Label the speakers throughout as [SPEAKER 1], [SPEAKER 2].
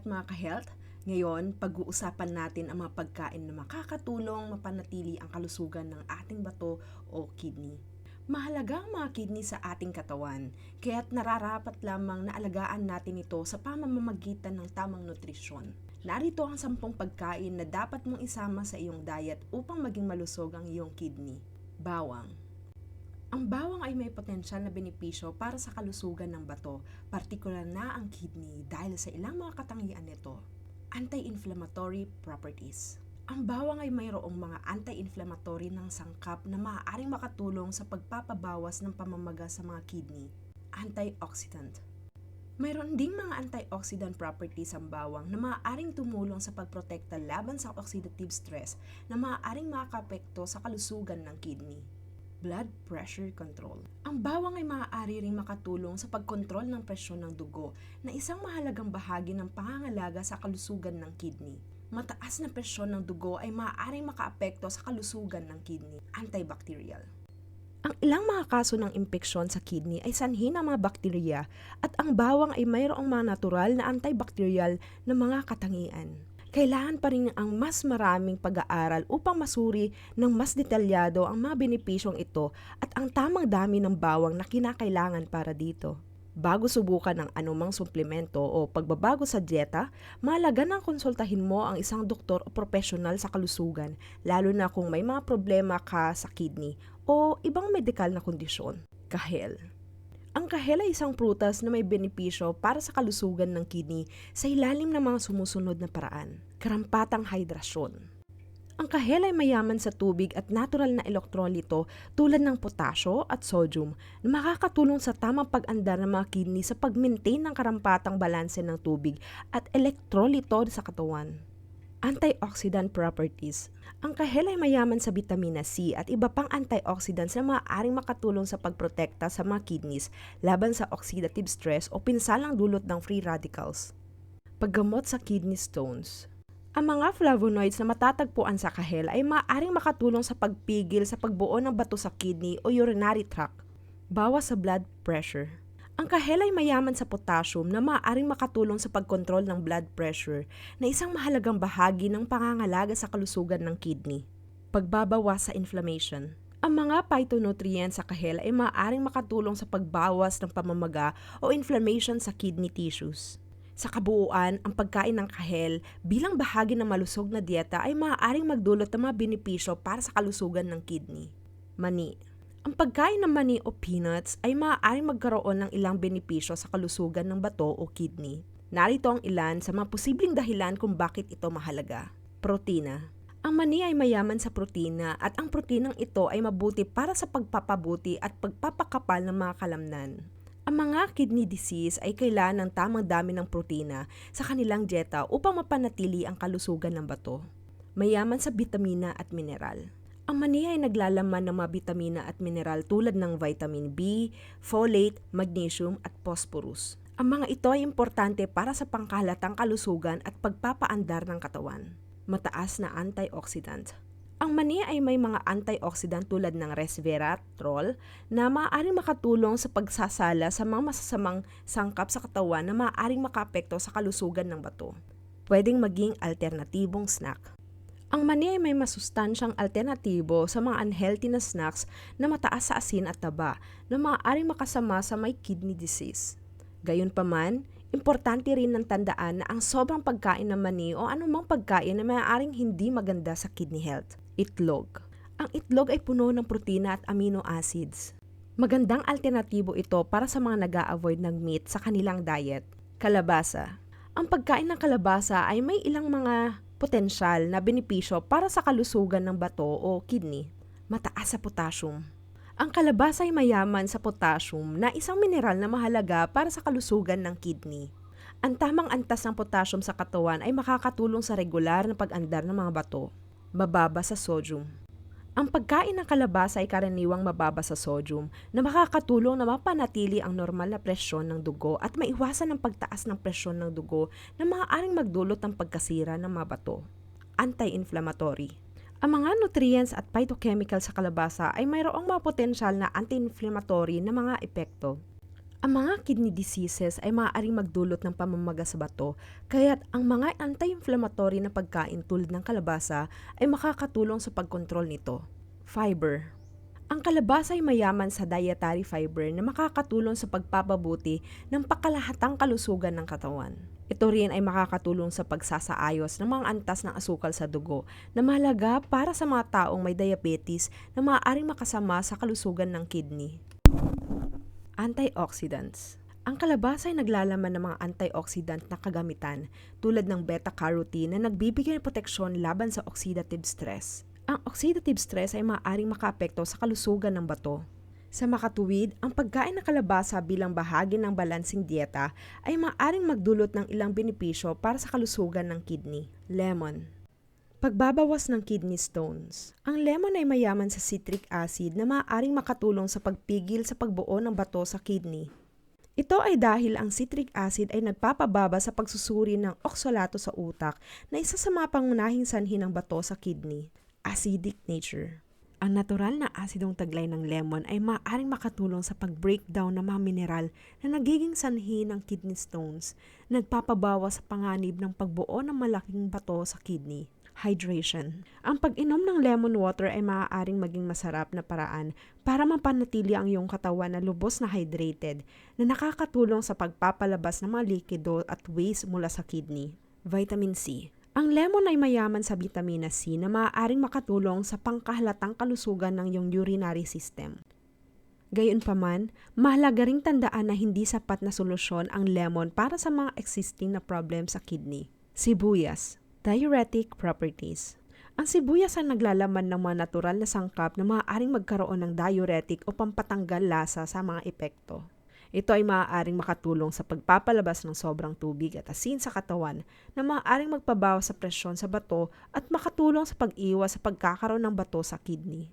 [SPEAKER 1] lahat mga ka-health. Ngayon, pag-uusapan natin ang mga pagkain na makakatulong mapanatili ang kalusugan ng ating bato o kidney. Mahalaga ang mga kidney sa ating katawan, kaya't nararapat lamang na alagaan natin ito sa pamamamagitan ng tamang nutrisyon. Narito ang sampung pagkain na dapat mong isama sa iyong diet upang maging malusog ang iyong kidney. Bawang ang bawang ay may potensyal na benepisyo para sa kalusugan ng bato, partikular na ang kidney dahil sa ilang mga katangian nito. Anti-inflammatory properties. Ang bawang ay mayroong mga anti-inflammatory ng sangkap na maaaring makatulong sa pagpapabawas ng pamamaga sa mga kidney. Antioxidant. Mayroon ding mga antioxidant properties ang bawang na maaaring tumulong sa pagprotekta laban sa oxidative stress na maaaring makakapekto sa kalusugan ng kidney blood pressure control. Ang bawang ay maaari ring makatulong sa pagkontrol ng presyon ng dugo na isang mahalagang bahagi ng pangangalaga sa kalusugan ng kidney. Mataas na presyon ng dugo ay maaaring makaapekto sa kalusugan ng kidney. Antibacterial. Ang ilang mga kaso ng impeksyon sa kidney ay sanhi ng mga bakterya at ang bawang ay mayroong mga natural na antibacterial na mga katangian kailangan pa rin ang mas maraming pag-aaral upang masuri ng mas detalyado ang mga benepisyong ito at ang tamang dami ng bawang na kinakailangan para dito. Bago subukan ng anumang suplemento o pagbabago sa dieta, mahalaga na konsultahin mo ang isang doktor o profesional sa kalusugan, lalo na kung may mga problema ka sa kidney o ibang medikal na kondisyon. Kahel ang kahel ay isang prutas na may benepisyo para sa kalusugan ng kidney sa ilalim ng mga sumusunod na paraan. Karampatang hidrasyon. Ang kahel ay mayaman sa tubig at natural na elektrolito tulad ng potasyo at sodium na makakatulong sa tamang pag-andar ng mga kidney sa pag-maintain ng karampatang balanse ng tubig at elektrolito sa katawan. Antioxidant properties. Ang kahel ay mayaman sa vitamina C at iba pang antioxidants na maaaring makatulong sa pagprotekta sa mga kidneys laban sa oxidative stress o pinsalang dulot ng free radicals. Paggamot sa kidney stones. Ang mga flavonoids na matatagpuan sa kahel ay maaaring makatulong sa pagpigil sa pagbuo ng bato sa kidney o urinary tract, bawas sa blood pressure. Ang kahel ay mayaman sa potassium na maaaring makatulong sa pagkontrol ng blood pressure na isang mahalagang bahagi ng pangangalaga sa kalusugan ng kidney. Pagbabawas sa inflammation. Ang mga phytonutrients sa kahel ay maaaring makatulong sa pagbawas ng pamamaga o inflammation sa kidney tissues. Sa kabuuan, ang pagkain ng kahel bilang bahagi ng malusog na dieta ay maaaring magdulot ng mga benepisyo para sa kalusugan ng kidney. Mani ang pagkain ng mani o peanuts ay maaaring magkaroon ng ilang benepisyo sa kalusugan ng bato o kidney. Narito ang ilan sa mga posibleng dahilan kung bakit ito mahalaga. Protina. Ang mani ay mayaman sa protina at ang protinang ito ay mabuti para sa pagpapabuti at pagpapakapal ng mga kalamnan. Ang mga kidney disease ay kailangan ng tamang dami ng protina sa kanilang dieta upang mapanatili ang kalusugan ng bato. Mayaman sa bitamina at mineral. Ang mani ay naglalaman ng mga bitamina at mineral tulad ng vitamin B, folate, magnesium at phosphorus. Ang mga ito ay importante para sa pangkalatang kalusugan at pagpapaandar ng katawan. Mataas na antioxidant. Ang mani ay may mga antioxidant tulad ng resveratrol na maaaring makatulong sa pagsasala sa mga masasamang sangkap sa katawan na maaaring makapekto sa kalusugan ng bato. Pwedeng maging alternatibong snack. Ang mani ay may masustansyang alternatibo sa mga unhealthy na snacks na mataas sa asin at taba na maaaring makasama sa may kidney disease. Gayunpaman, importante rin ng tandaan na ang sobrang pagkain ng mani o anumang pagkain na maaaring hindi maganda sa kidney health. Itlog. Ang itlog ay puno ng protina at amino acids. Magandang alternatibo ito para sa mga nag avoid ng meat sa kanilang diet. Kalabasa. Ang pagkain ng kalabasa ay may ilang mga potensyal na benepisyo para sa kalusugan ng bato o kidney. Mataas sa potassium. Ang kalabasa ay mayaman sa potassium na isang mineral na mahalaga para sa kalusugan ng kidney. Ang tamang antas ng potassium sa katawan ay makakatulong sa regular na pag-andar ng mga bato. Mababa sa sodium. Ang pagkain ng kalabasa ay karaniwang mababa sa sodium na makakatulong na mapanatili ang normal na presyon ng dugo at maiwasan ang pagtaas ng presyon ng dugo na maaaring magdulot ng pagkasira ng mga bato. Anti-inflammatory. Ang mga nutrients at phytochemical sa kalabasa ay mayroong mga potensyal na anti-inflammatory na mga epekto. Ang mga kidney diseases ay maaaring magdulot ng pamamaga sa bato, kaya't ang mga anti-inflammatory na pagkain tulad ng kalabasa ay makakatulong sa pagkontrol nito. Fiber Ang kalabasa ay mayaman sa dietary fiber na makakatulong sa pagpapabuti ng pakalahatang kalusugan ng katawan. Ito rin ay makakatulong sa pagsasaayos ng mga antas ng asukal sa dugo na mahalaga para sa mga taong may diabetes na maaaring makasama sa kalusugan ng kidney. Antioxidants. Ang kalabasa ay naglalaman ng mga antioxidant na kagamitan tulad ng beta-carotene na nagbibigay ng proteksyon laban sa oxidative stress. Ang oxidative stress ay maaaring makaapekto sa kalusugan ng bato. Sa makatuwid, ang pagkain ng kalabasa bilang bahagi ng balansing dieta ay maaaring magdulot ng ilang benepisyo para sa kalusugan ng kidney. Lemon. Pagbabawas ng kidney stones. Ang lemon ay mayaman sa citric acid na maaaring makatulong sa pagpigil sa pagbuo ng bato sa kidney. Ito ay dahil ang citric acid ay nagpapababa sa pagsusuri ng oksalato sa utak na isa sa mga pangunahing sanhi ng bato sa kidney. Acidic nature. Ang natural na asidong taglay ng lemon ay maaaring makatulong sa pag-breakdown ng mga mineral na nagiging sanhi ng kidney stones, nagpapabawas sa panganib ng pagbuo ng malaking bato sa kidney. Hydration. Ang pag-inom ng lemon water ay maaaring maging masarap na paraan para mapanatili ang iyong katawan na lubos na hydrated na nakakatulong sa pagpapalabas ng mga likido at waste mula sa kidney. Vitamin C. Ang lemon ay mayaman sa vitamina C na maaaring makatulong sa pangkahalatang kalusugan ng iyong urinary system. Gayunpaman, mahalaga ring tandaan na hindi sapat na solusyon ang lemon para sa mga existing na problem sa kidney. Sibuyas. Diuretic properties. Ang sibuyas ay naglalaman ng mga natural na sangkap na maaaring magkaroon ng diuretic o pampatanggal lasa sa mga epekto. Ito ay maaaring makatulong sa pagpapalabas ng sobrang tubig at asin sa katawan na maaaring magpabawas sa presyon sa bato at makatulong sa pag-iwas sa pagkakaroon ng bato sa kidney.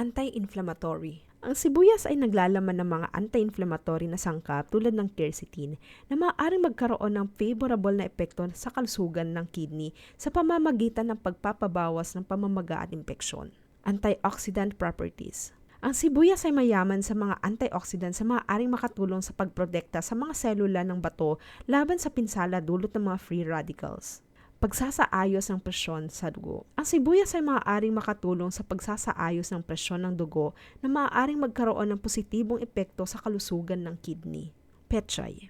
[SPEAKER 1] Anti-inflammatory. Ang sibuyas ay naglalaman ng mga anti-inflammatory na sangkap tulad ng quercetin na maaaring magkaroon ng favorable na epekto sa kalusugan ng kidney sa pamamagitan ng pagpapabawas ng pamamaga at impeksyon. Antioxidant properties. Ang sibuyas ay mayaman sa mga antioxidants na maaaring makatulong sa pagprotekta sa mga selula ng bato laban sa pinsala dulot ng mga free radicals pagsasaayos ng presyon sa dugo. Ang sibuyas ay maaaring makatulong sa pagsasaayos ng presyon ng dugo na maaaring magkaroon ng positibong epekto sa kalusugan ng kidney. Petchay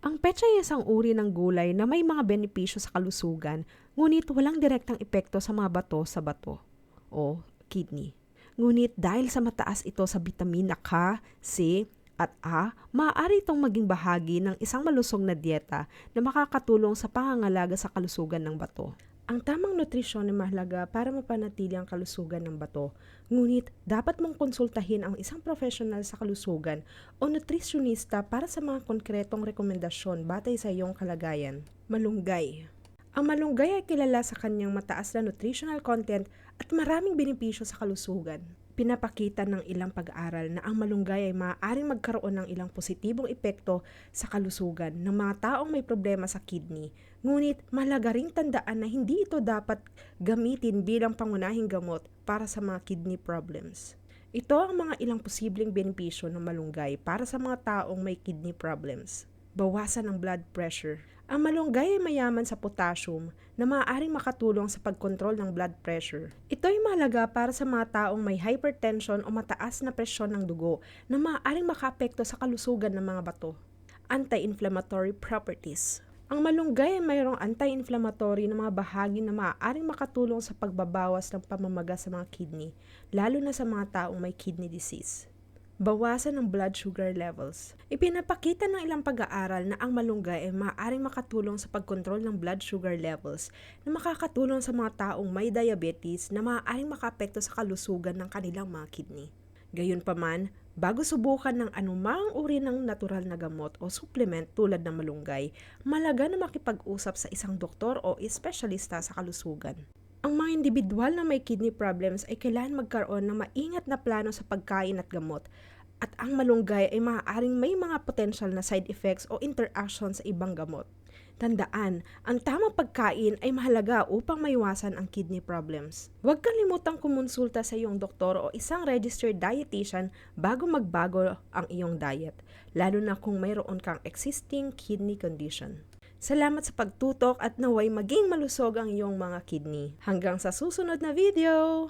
[SPEAKER 1] Ang petchay ay isang uri ng gulay na may mga benepisyo sa kalusugan, ngunit walang direktang epekto sa mga bato sa bato o kidney. Ngunit dahil sa mataas ito sa bitamina K, C, at A, maaari itong maging bahagi ng isang malusog na dieta na makakatulong sa pangangalaga sa kalusugan ng bato. Ang tamang nutrisyon ay mahalaga para mapanatili ang kalusugan ng bato. Ngunit, dapat mong konsultahin ang isang profesional sa kalusugan o nutritionista para sa mga konkretong rekomendasyon batay sa iyong kalagayan. Malunggay Ang malunggay ay kilala sa kanyang mataas na nutritional content at maraming benepisyo sa kalusugan pinapakita ng ilang pag-aaral na ang malunggay ay maaaring magkaroon ng ilang positibong epekto sa kalusugan ng mga taong may problema sa kidney. Ngunit mahalaga ring tandaan na hindi ito dapat gamitin bilang pangunahing gamot para sa mga kidney problems. Ito ang mga ilang posibleng benepisyo ng malunggay para sa mga taong may kidney problems. Bawasan ng blood pressure. Ang malunggay ay mayaman sa potassium na maaaring makatulong sa pagkontrol ng blood pressure. Ito ay mahalaga para sa mga taong may hypertension o mataas na presyon ng dugo na maaaring makaapekto sa kalusugan ng mga bato. Anti-inflammatory properties. Ang malunggay ay mayroong anti-inflammatory na mga bahagi na maaaring makatulong sa pagbabawas ng pamamaga sa mga kidney, lalo na sa mga taong may kidney disease bawasan ng blood sugar levels. Ipinapakita ng ilang pag-aaral na ang malunggay ay maaaring makatulong sa pagkontrol ng blood sugar levels na makakatulong sa mga taong may diabetes na maaaring makapekto sa kalusugan ng kanilang mga kidney. Gayunpaman, bago subukan ng anumang uri ng natural na gamot o supplement tulad ng malunggay, malaga na makipag-usap sa isang doktor o espesyalista sa kalusugan. Ang mga individual na may kidney problems ay kailangan magkaroon ng maingat na plano sa pagkain at gamot at ang malunggay ay maaaring may mga potential na side effects o interaction sa ibang gamot. Tandaan, ang tamang pagkain ay mahalaga upang maiwasan ang kidney problems. Huwag kalimutang kumonsulta sa iyong doktor o isang registered dietitian bago magbago ang iyong diet, lalo na kung mayroon kang existing kidney condition. Salamat sa pagtutok at naway maging malusog ang iyong mga kidney. Hanggang sa susunod na video!